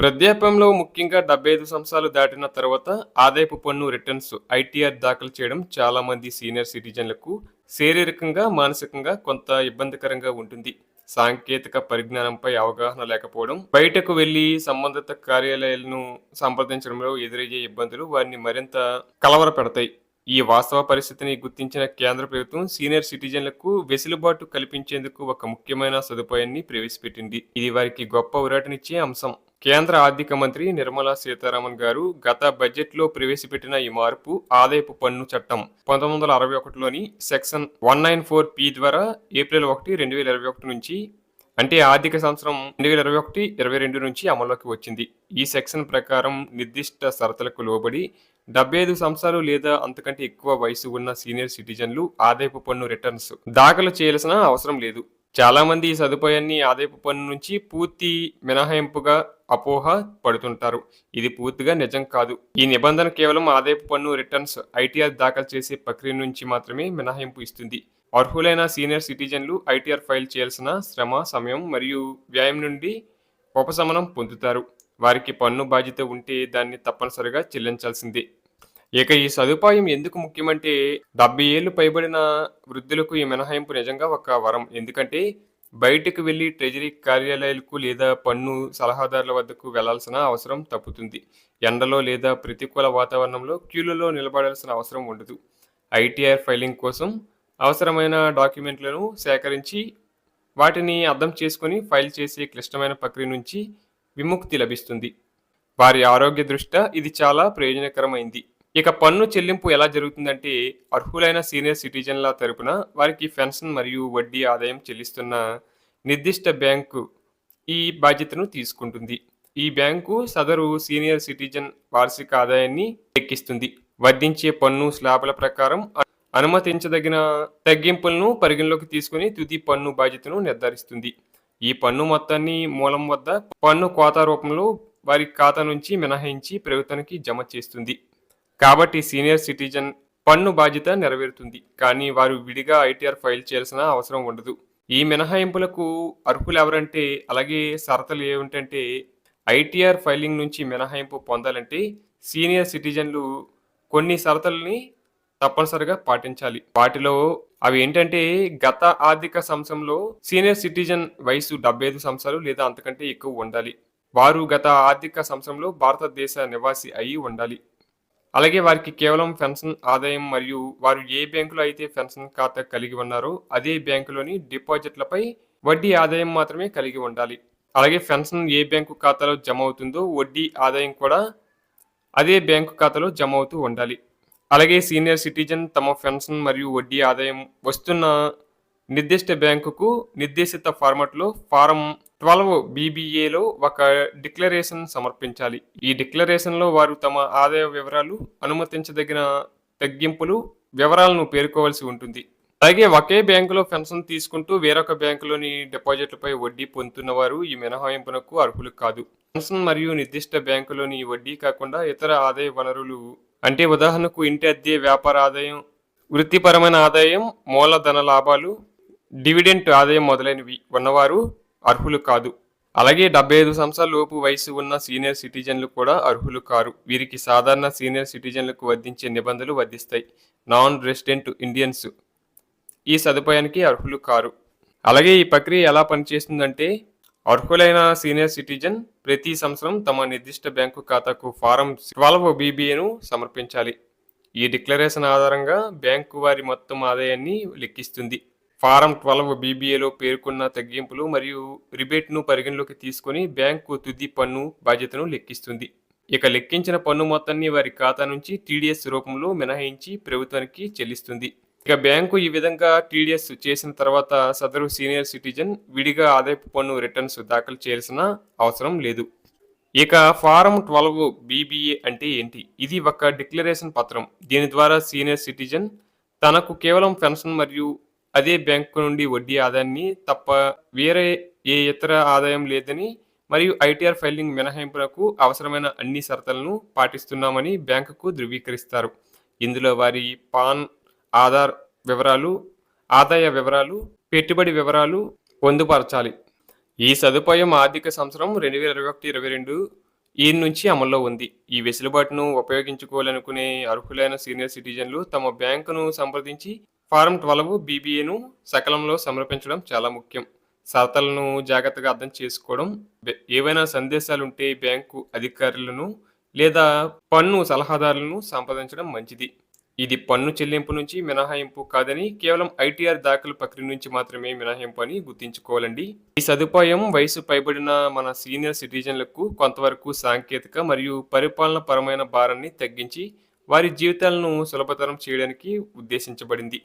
వృద్ధాప్యంలో ముఖ్యంగా డెబ్బై ఐదు సంవత్సరాలు దాటిన తర్వాత ఆదాయపు పన్ను రిటర్న్స్ ఐటీఆర్ దాఖలు చేయడం చాలా మంది సీనియర్ సిటిజన్లకు శారీరకంగా మానసికంగా కొంత ఇబ్బందికరంగా ఉంటుంది. సాంకేతిక పరిజ్ఞానంపై అవగాహన లేకపోవడం బయటకు వెళ్ళి సంబంధిత కార్యాలయాలను సంప్రదించడంలో ఎదురయ్యే ఇబ్బందులు వారిని మరింత కలవరపెడతాయి. ఈ వాస్తవ పరిస్థితిని గుర్తించిన కేంద్ర ప్రభుత్వం సీనియర్ సిటిజన్లకు వెసులుబాటు కల్పించేందుకు ఒక ముఖ్యమైన సదుపాయాన్ని ప్రవేశపెట్టింది. ఇది వారికి గొప్ప ఊరటనిచ్చే అంశం. కేంద్ర ఆర్థిక మంత్రి నిర్మలా సీతారామన్ గారు గత బడ్జెట్లో ప్రవేశపెట్టిన ఈ మార్పు ఆదాయపు పన్ను చట్టం పంతొమ్మిది వందల అరవై ఒకటిలోని section one nine four P ద్వారా ఏప్రిల్ ఒకటి రెండు వేల ఇరవై ఒకటి నుంచి అంటే ఆర్థిక సంవత్సరం రెండు వేల ఇరవై ఒకటి ఇరవై రెండు నుంచి అమల్లోకి వచ్చింది. ఈ సెక్షన్ ప్రకారం నిర్దిష్ట షరతులకు లోబడి డెబ్బై ఐదు సంవత్సరాలు లేదా అంతకంటే ఎక్కువ వయసు ఉన్న సీనియర్ సిటిజన్లు ఆదాయపు పన్ను రిటర్న్స్ దాఖలు చేయాల్సిన అవసరం లేదు. చాలా మంది ఈ సదుపాయాన్ని ఆదాయపు పన్ను నుంచి పూర్తి మినహాయింపుగా అపోహ పడుతుంటారు. ఇది పూర్తిగా నిజం కాదు. ఈ నిబంధన కేవలం ఆదాయపు పన్ను రిటర్న్స్ ఐటీఆర్ దాఖలు చేసే ప్రక్రియ నుంచి మాత్రమే మినహాయింపు ఇస్తుంది. అర్హులైన సీనియర్ సిటిజన్లు ఐటీఆర్ ఫైల్ చేయాల్సిన శ్రమ సమయం మరియు వ్యయం నుండి ఉపశమనం పొందుతారు. వారికి పన్ను బాధ్యత ఉంటే దాన్ని తప్పనిసరిగా చెల్లించాల్సిందే. ఇక ఈ సదుపాయం ఎందుకు ముఖ్యమంటే డెబ్బై ఏళ్ళు పైబడిన వృద్ధులకు ఈ మినహాయింపు నిజంగా ఒక వరం. ఎందుకంటే బయటకు వెళ్ళి ట్రెజరీ కార్యాలయాలకు లేదా పన్ను సలహాదారుల వద్దకు వెళ్ళాల్సిన అవసరం తప్పుతుంది. ఎండలో లేదా ప్రతికూల వాతావరణంలో క్యూలలో నిలబడాల్సిన అవసరం ఉండదు. ఐటీఆర్ ఫైలింగ్ కోసం అవసరమైన డాక్యుమెంట్లను సేకరించి వాటిని అర్థం చేసుకొని ఫైల్ చేసే క్లిష్టమైన ప్రక్రియ నుంచి విముక్తి లభిస్తుంది. వారి ఆరోగ్య దృష్ట్యా ఇది చాలా ప్రయోజనకరమైంది. ఇక పన్ను చెల్లింపు ఎలా జరుగుతుందంటే అర్హులైన సీనియర్ సిటిజన్ల తరపున వారికి పెన్షన్ మరియు వడ్డీ ఆదాయం చెల్లిస్తున్న నిర్దిష్ట బ్యాంకు ఈ బాధ్యతను తీసుకుంటుంది. ఈ బ్యాంకు సదరు సీనియర్ సిటిజన్ వార్షిక ఆదాయాన్ని లెక్కిస్తుంది. వర్ధించే పన్ను స్లాబుల ప్రకారం అనుమతించదగిన తగ్గింపులను పరిగణలోకి తీసుకుని తుది పన్ను బాధ్యతను నిర్ధారిస్తుంది. ఈ పన్ను మొత్తాన్ని మూలం వద్ద పన్ను కోత రూపంలో వారి ఖాతా నుంచి మినహాయించి ప్రభుత్వానికి జమ చేస్తుంది. కాబట్టి సీనియర్ సిటిజన్ పన్ను బాధ్యత నెరవేరుతుంది. కానీ వారు విడిగా ఐటీఆర్ ఫైల్ చేయాల్సిన అవసరం ఉండదు. ఈ మినహాయింపులకు అర్హులు ఎవరంటే అలాగే షరతులు ఏమిటంటే ఐటీఆర్ ఫైలింగ్ నుంచి మినహాయింపు పొందాలంటే సీనియర్ సిటిజన్లు కొన్ని షరతుల్ని తప్పనిసరిగా పాటించాలి. వాటిలో అవి ఏంటంటే గత ఆర్థిక సంవత్సరంలో సీనియర్ సిటిజన్ వయసు డెబ్బై ఐదు సంవత్సరాలు లేదా అంతకంటే ఎక్కువ ఉండాలి. వారు గత ఆర్థిక సంవత్సరంలో భారతదేశ నివాసి అయి ఉండాలి. అలాగే వారికి కేవలం పెన్షన్ ఆదాయం మరియు వారు ఏ బ్యాంకులో అయితే పెన్షన్ ఖాతా కలిగి ఉన్నారో అదే బ్యాంకులోని డిపాజిట్లపై వడ్డీ ఆదాయం మాత్రమే కలిగి ఉండాలి. అలాగే పెన్షన్ ఏ బ్యాంకు ఖాతాలో జమ అవుతుందో వడ్డీ ఆదాయం కూడా అదే బ్యాంకు ఖాతాలో జమ అవుతూ ఉండాలి. అలాగే సీనియర్ సిటిజన్ తమ పెన్షన్ మరియు వడ్డీ ఆదాయం వస్తున్న నిర్దిష్ట బ్యాంకుకు నిర్దేశిత ఫార్మాట్లో ఫారం ట్వెల్వ్ బీబీఏలో ఒక డిక్లరేషన్ సమర్పించాలి. ఈ డిక్లరేషన్లో వారు తమ ఆదాయ వివరాలు అనుమతించదగిన తగ్గింపులు వివరాలను పేర్కోవాల్సి ఉంటుంది. అలాగే ఒకే బ్యాంకులో పెన్షన్ తీసుకుంటూ వేరొక బ్యాంకులోని డిపాజిట్లపై వడ్డీ పొందుతున్న వారు ఈ మినహాయింపునకు అర్హులు కాదు. పెన్షన్ మరియు నిర్దిష్ట బ్యాంకులోని వడ్డీ కాకుండా ఇతర ఆదాయ వనరులు అంటే ఉదాహరణకు ఇంటి అద్దె వ్యాపార ఆదాయం వృత్తిపరమైన ఆదాయం మూలధన లాభాలు డివిడెంట్ ఆదాయం మొదలైనవి ఉన్నవారు అర్హులు కాదు. అలాగే డెబ్బై ఐదు సంవత్సరాల లోపు వయసు ఉన్న సీనియర్ సిటిజన్లు కూడా అర్హులు కారు. వీరికి సాధారణ సీనియర్ సిటిజన్లకు వర్ధించే నిబంధనలు వర్ధిస్తాయి నాన్ రెసిడెంట్ ఇండియన్స్ ఈ సదుపాయానికి అర్హులు కారు. అలాగే ఈ ప్రక్రియ ఎలా పనిచేస్తుందంటే అర్హులైన సీనియర్ సిటిజన్ ప్రతి సంవత్సరం తమ నిర్దిష్ట బ్యాంకు ఖాతాకు ఫారం ట్వెల్వ్ బీబీఏను సమర్పించాలి. ఈ డిక్లరేషన్ ఆధారంగా బ్యాంకు వారి మొత్తం ఆదాయాన్ని లెక్కిస్తుంది. ఫారం ట్వెల్వ్ బీబీఏలో పేర్కొన్న తగ్గింపులు మరియు రిబేట్ను పరిగణలోకి తీసుకొని బ్యాంకు తుది పన్ను బాధ్యతను లెక్కిస్తుంది. ఇక లెక్కించిన పన్ను మొత్తాన్ని వారి ఖాతా నుంచి టీడీఎస్ రూపంలో మినహాయించి ప్రభుత్వానికి చెల్లిస్తుంది. ఇక బ్యాంకు ఈ విధంగా టీడీఎస్ చేసిన తర్వాత సదరు సీనియర్ సిటిజన్ విడిగా ఆదాయపు పన్ను రిటర్న్స్ దాఖలు చేయాల్సిన అవసరం లేదు. ఇక ఫారం ట్వెల్వ్ బీబీఏ అంటే ఏంటి? ఇది ఒక డిక్లరేషన్ పత్రం. దీని ద్వారా సీనియర్ సిటిజన్ తనకు కేవలం పెన్షన్ మరియు అదే బ్యాంకు నుండి వడ్డీ ఆదాయాన్ని తప్ప వేరే ఏ ఇతర ఆదాయం లేదని మరియు ఐటీఆర్ ఫైలింగ్ మినహాయింపులకు అవసరమైన అన్ని షరతులను పాటిస్తున్నామని బ్యాంకుకు ధృవీకరిస్తారు. ఇందులో వారి పాన్ ఆధార్ వివరాలు ఆదాయ వివరాలు పెట్టుబడి వివరాలు పొందుపరచాలి. ఈ సదుపాయం ఆర్థిక సంవత్సరం రెండు వేల ఇరవై ఒకటి ఇరవై రెండు ఈ నుంచి అమల్లో ఉంది. ఈ వెసులుబాటును ఉపయోగించుకోవాలనుకునే అర్హులైన సీనియర్ సిటిజన్లు తమ బ్యాంకును సంప్రదించి ఫారం ట్వెల్వ్ బీబీఏను సకాలంలో సమర్పించడం చాలా ముఖ్యం. షరతులను జాగ్రత్తగా అర్థం చేసుకోవడం ఏవైనా ఏవైనా సందేశాలుంటే బ్యాంకు అధికారులను లేదా పన్ను సలహాదారులను సంప్రదించడం మంచిది. ఇది పన్ను చెల్లింపు నుంచి మినహాయింపు కాదని కేవలం ఐటీఆర్ దాఖలు ప్రక్రియ నుంచి మాత్రమే మినహాయింపు అని గుర్తుంచుకోవాలండి. ఈ సదుపాయం వయసు పైబడిన మన సీనియర్ సిటిజన్లకు కొంతవరకు సాంకేతిక మరియు పరిపాలన పరమైన భారాన్ని తగ్గించి వారి జీవితాలను సులభతరం చేయడానికి ఉద్దేశించబడింది.